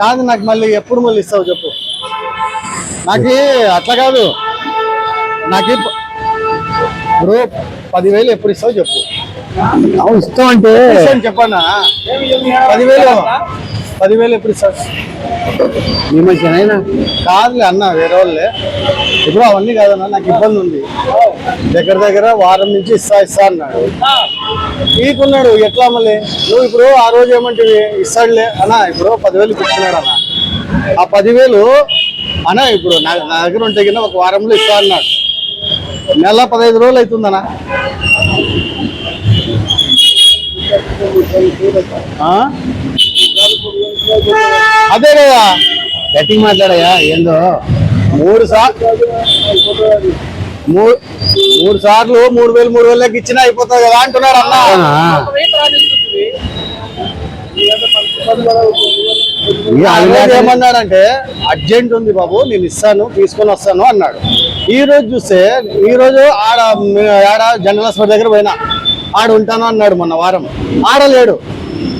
కాదు నాకు మళ్ళీ ఎప్పుడు మళ్ళీ ఇస్తావు చెప్పు. నాకు అట్లా కాదు. నాకు ఇప్పుడు పదివేలు ఎప్పుడు ఇస్తావు చెప్పు. అవును ఇష్టం అంటే. చెప్పన్నా. పదివేలు పదివేలు ఎప్పుడు ఇస్తావు? ఈ మధ్యనైనా కాదులే అన్న వేరే వాళ్ళే. ఇప్పుడు అవన్నీ కాదన్నా నాకు ఇబ్బంది ఉంది. దగ్గర దగ్గర వారం నుంచి ఇస్తా ఇస్తా అన్నాడు. ఈకున్నాడు ఎట్లా మళ్ళీ? నువ్వు ఇప్పుడు ఆ రోజు ఏమంటివి? ఇస్తాడులే. అన్న ఇప్పుడు పదివేలు ఇస్తున్నాడు అన్న. ఆ పదివేలు అన్న ఇప్పుడు నా నా దగ్గర ఉంటే కింద ఒక వారంలో ఇస్తా అన్నాడు. నెల పదహైదు రోజులు అవుతుందన్నా ఆ? అదే కదా. గట్టిగా మాట్లాడయా ఏందో. మూడు సార్లు మూడు సార్లు మూడు వేలు మూడు వేలకి ఇచ్చినా అయిపోతుంది కదా అంటున్నాడు అన్న. ఏమన్నాడంటే అర్జెంట్ ఉంది బాబు నేను ఇస్తాను తీసుకొని వస్తాను అన్నాడు. ఈ రోజు చూస్తే ఈ రోజు ఆడ ఆడ జనరల్ హాస్పిటల్ దగ్గర పోయినా. ఆడ ఉంటాను అన్నాడు మొన్న వారం. ఆడ లేడు.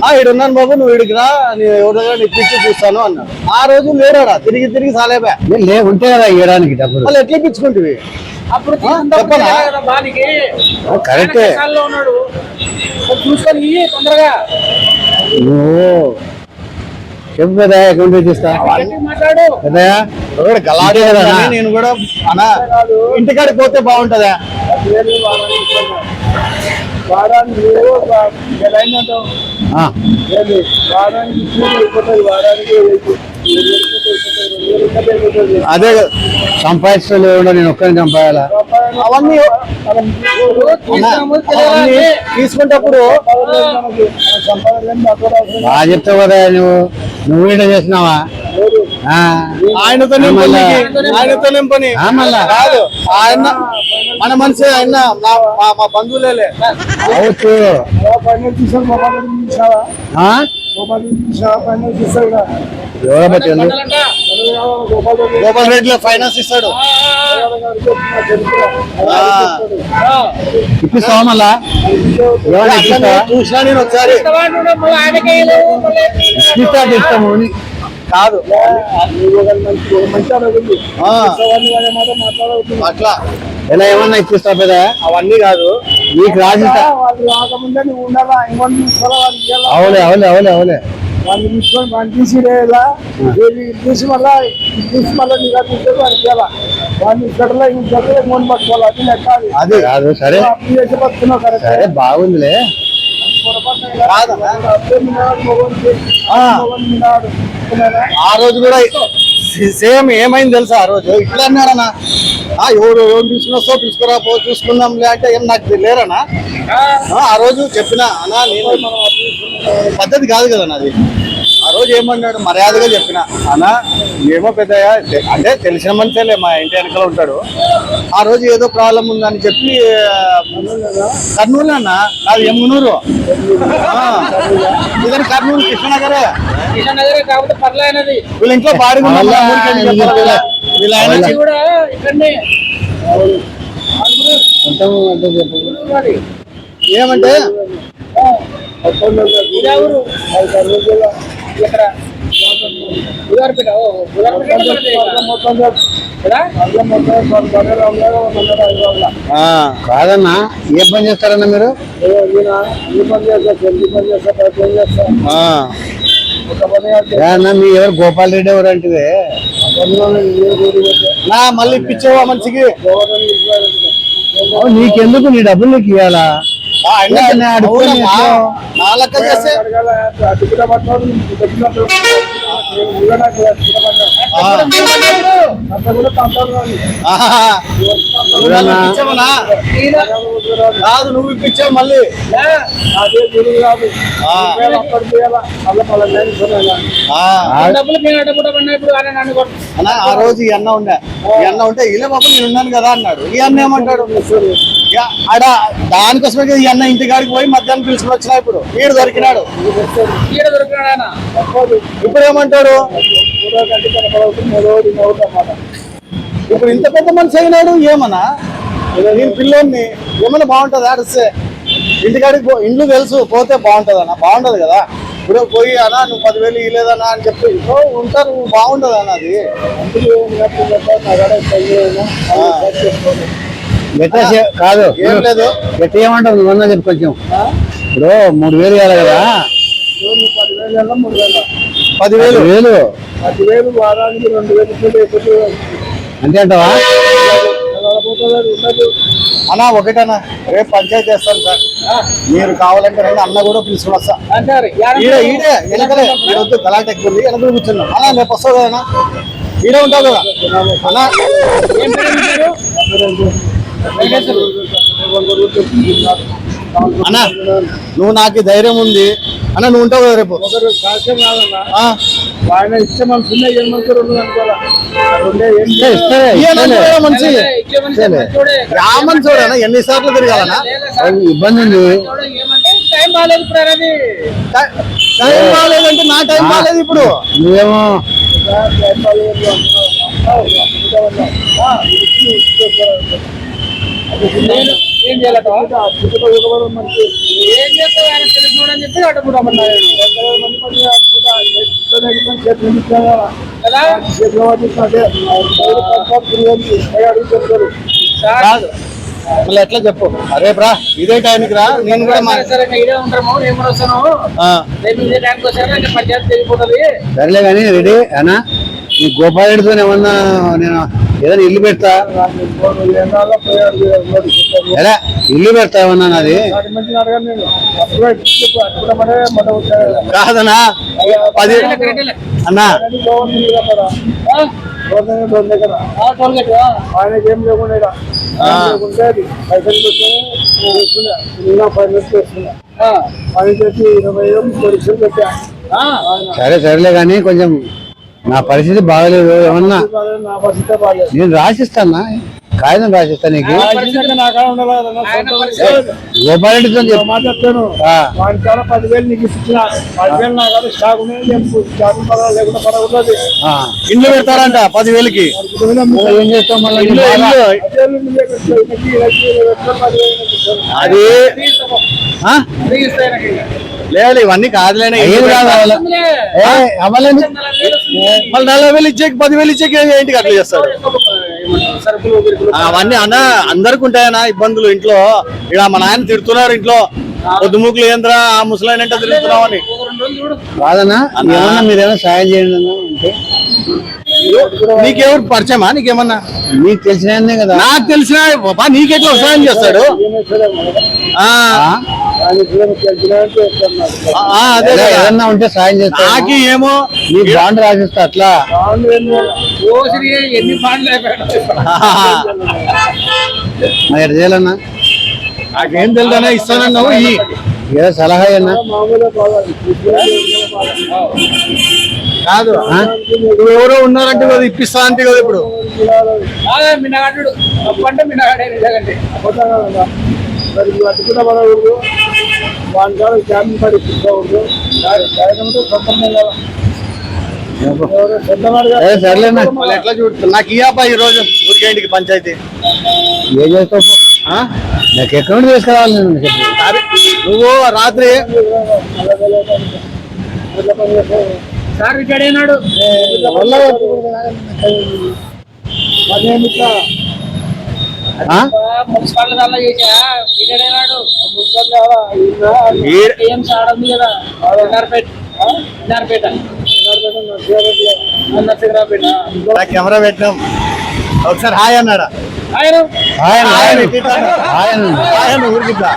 ఆ ఈడున్నాను బాబు నువ్వు ఇడికి రా నీ ఎవరి దగ్గర నీకు ఇచ్చి చూస్తాను అన్నాడు. ఆ రోజు లేడాడా తిరిగి తిరిగి సాలేబా లే ఉంటే కదా ఇవ్వడానికి డబ్బులు. వాళ్ళు ఎట్లా ఇప్పించుకుంటివి? అప్పుడు చెప్పనా? కరెక్టే. చూసుకొని తొందరగా. నువ్వు చెప్పు కదా. అకౌంట్ కదా? నేను కూడా అనా ఇంటికాడికి పోతే బాగుంటదా? వారానికి ఎలా అయిందంటావు ఆ, వారానికి అయిపోతుంది వారానికి అదే లేకుండా నేను ఒక్కరిని సంపాదాలా అవన్నీ తీసుకునేటప్పుడు బాగా చెప్తావు కదా నువ్వు. నువ్వు ఇట చేసినావా? ఆ, ఆయనతో ఆ, మళ్ళా. ఆయనతో పని ఆ, మళ్ళా. కాదు. ఆయన మన మనిషి ఆయన నా- మా అవచ్చు ఉంది. గోపాల్ రెడ్డిలో ఫైనాన్స్ ఇస్తాడు. ఇప్పిస్తావా మళ్ళా? చూసినా నేను ఒకసారి. ఇస్తాము. కాదు. అట్లా. ఎలా ఏమన్నా ఇప్పిస్తా పెద్ద? అవన్నీ కాదు. నీకు వాళ్ళు తీసుకొని వాళ్ళు వీళ్ళు తీసి మళ్ళా తీసి మళ్ళీ వాళ్ళు ఇక్కడ ఇక్కడ మూడు పట్టుకోవాలి? అది లెక్క అది. అది కాదు సరే. కరెక్ట్? సరే బాగుందిలే. ఆ. రోజు కూడా సేమ్ ఏమైంది తెలుసా ఆ రోజు? ఇట్లా అన్నాడన్నా ఎవరు ఎవరు తీసుకుని వస్తావు తీసుకురా పో చూసుకుందాంలే అంటే ఏం నాకు లేరనా? ఆ, ఆ రోజు చెప్పిన అన్నా నేను పద్ధతి కాదు కదా నాది. ఆ రోజు ఏమన్నాడు? మర్యాదగా చెప్పిన అన్నా ఏమో పెద్దయ్య అంటే తెలిసిన మనిషేలే మా ఇంటి వెనకాల ఉంటాడు. ఆ రోజు ఏదో ప్రాబ్లం ఉందని చెప్పి కర్నూలు అన్న నాది ఎమ్మునూరు. ఇదని కర్నూలు కృష్ణనగరే. కిషన్ నగరే కాకపోతే పర్లేనది వీళ్ళ ఇంట్లో బాడీ వాళ్ళ ఆయన కూడా ఇక్కడనే ఏమంటే? ఇక్కడ. ఆ, కాదన్నా ఏ పని చేస్తారన్నా మీరు? అన్నా మీ ఎవరు గోపాల్ రెడ్డి ఎవరు అంటే నా మళ్ళీ ఇప్పించేవా మనిషికి? నీకెందుకు? నీ డబ్బులు నీకు ఇవ్వాలా ఆ, కాదు నువ్వు ఇప్పించావు మళ్ళీ. అదే గురువు కాదు. ఆ, రోజు ఈ అన్న ఉండే. ఈ అన్న ఉంటే ఇలా బాబు నేను ఉన్నాను కదా అన్నాడు. ఈ అన్న ఏమంటాడు? ఆడ దానికోసమే ఈ అన్న ఇంటి కాడికి పోయి మధ్యాహ్నం పిలుచుకుని వచ్చినా ఇప్పుడు. ఈడ దొరికినాడు. ఇప్పుడు ఏమంటాడు? ఇప్పుడు ఇంత పెద్ద మనిషి అయినాడు? ఏమన్నా? నేను పిల్లోని ఏమన్నా బాగుంటుంది? ఆడిస్తే ఇంటికాడికి పో ఇండ్లు తెలుసు పోతే బాగుంటుంది అన్న బాగుంటది కదా. ఇప్పుడు పోయి అన్నా నువ్వు పదివేలు ఇవ్వలేదన్నా అని చెప్పి ఇంట్లో ఉంటారు నువ్వు బాగుండదు అన్న అది కాదు ఏం లేదు. గట్టి ఏమంటావు నువ్వు అన్నా చెప్పు కొంచెం? ఇప్పుడు మూడు వేలు ఇవ్వాలి కదా. పదివేలు. వేల పదివేలు. వేలు పదివేలు వారానికి రెండు వేలు అంతే అంటావా? అన్నా ఒకటన్నా రేపు పంచాయతీ చేస్తాను సార్. మీరు కావాలంటే రండి అన్న కూడా పిలుచుకుని వస్తా. ఈడ వెనకలే. గలాట ఎక్కువ ఉంది. వెనకలు కూర్చున్నాం. అన్నా రేపు వస్తావు కదా? ఈడే ఉంటావు కదా? అన్నా? అన్నా నువ్వు నాకు ధైర్యం ఉంది. అన్న నువ్వు ఉంటావు కదా రేపు. రామన్ చూడనా ఎన్నిసార్లు తిరగాలనా లేదా సార్, ఇబ్బంది ఉంది టైం బాగాలేదు టై- బాగాలేదంటే నా టైం బాగాలేదు ఇప్పుడు నువ్వేమో టైం బాగాలేదు ఏం చేయాలట ఏం చేస్తావు? ఆయన తెలుసుకోవడం చెప్పి అడ్డుకుంటామన్నారు కదా? మళ్ళీ ఎట్లా చెప్పు? రేపు రా ఇదే టైంకి రా. నేను కూడా సరేలే కానీ రెడీ అన్నా? ఈ గోపాలరెడ్డితో ఏమన్నా నేను ఏదైనా ఇల్లు పెడతా? ఎలా? ఇల్లు పెడతా ఏమన్నా నాది? కాదనా పది అన్నా. ఆయనకి లేకుండా పైసలు చేసి ఇరవై ఏళ్ళు పరీక్షలు పెట్టా సరే సరేలే కానీ కొంచెం నా పరిస్థితి బాగలేదు. ఏమన్నా? నేను రాసిస్తానా? కాగితం రాసిస్తా నీకు. గోపాలరెడ్డితో. ఇండ్లు పెడతారంట పదివేలకి. ఏం ఇల్లు? ఇల్లు. అది. లేదు ఇవన్నీ కాదులేనా అవ్వలేదు మళ్ళీ నలభై వేలు ఇచ్చేకి పదివేలు ఇచ్చేకి ఏంటి అట్లా ఆ, అవన్నీ అన్న అందరికి ఉంటాయన్నా ఇబ్బందులు ఇంట్లో. ఇక్కడ మా నాయన తిడుతున్నారు ఇంట్లో. పొద్దుముకులు ఏంద్రా ఆ ముసలాయన అంటే తిరుగుతున్నావు అని. కాదన్నా మీరేమన్నా సాయం చేయండి ఉంటే నీకెవరు పరిచయమా? నీకేమన్నా? మీకు తెలిసినదే కదా. నాకు తెలిసిన నీకెట్లా సాయం చేస్తాడు? ఏదన్నా ఉంటే సాయం చేస్తా నాకి ఏమో నీ బాండ్ రాసిస్తా అట్లా. ఎన్ని ఎట్లా చేయాలన్నా? నాకేం తెలుదన్నా ఇస్తానన్నావు ఈ. ఏదో సలహా అన్నా కాదు. ఎవరో ఉన్నారంటే కదా ఇప్పిస్తా అంటే కదా ఇప్పుడు. మిన్నగాడు అప్పంటే మిన్నగాడే నిజంగా మరి ఎవరో సొంతమాడిగా ఏ, సర్లేనా? వాళ్ళు ఎట్లా చూడు నాకు ఇయ్యాపా ఈ రోజు ఊరికేంటికి పంచాయతీ? ఏం చేస్తావు? నాకు అకౌంట్ తీసుకురావాలి. నువ్వు రాత్రి సార్ రిటైర్డ్ అయినాడు కెమెరా పెట్టినాం. ఒకసారి హాయ్ అన్నాడా? ఆయన ఆయన ఆయన ఆయన ఎట్టిట్లా? ఆయన హాయ్ అన్న ఊరికి.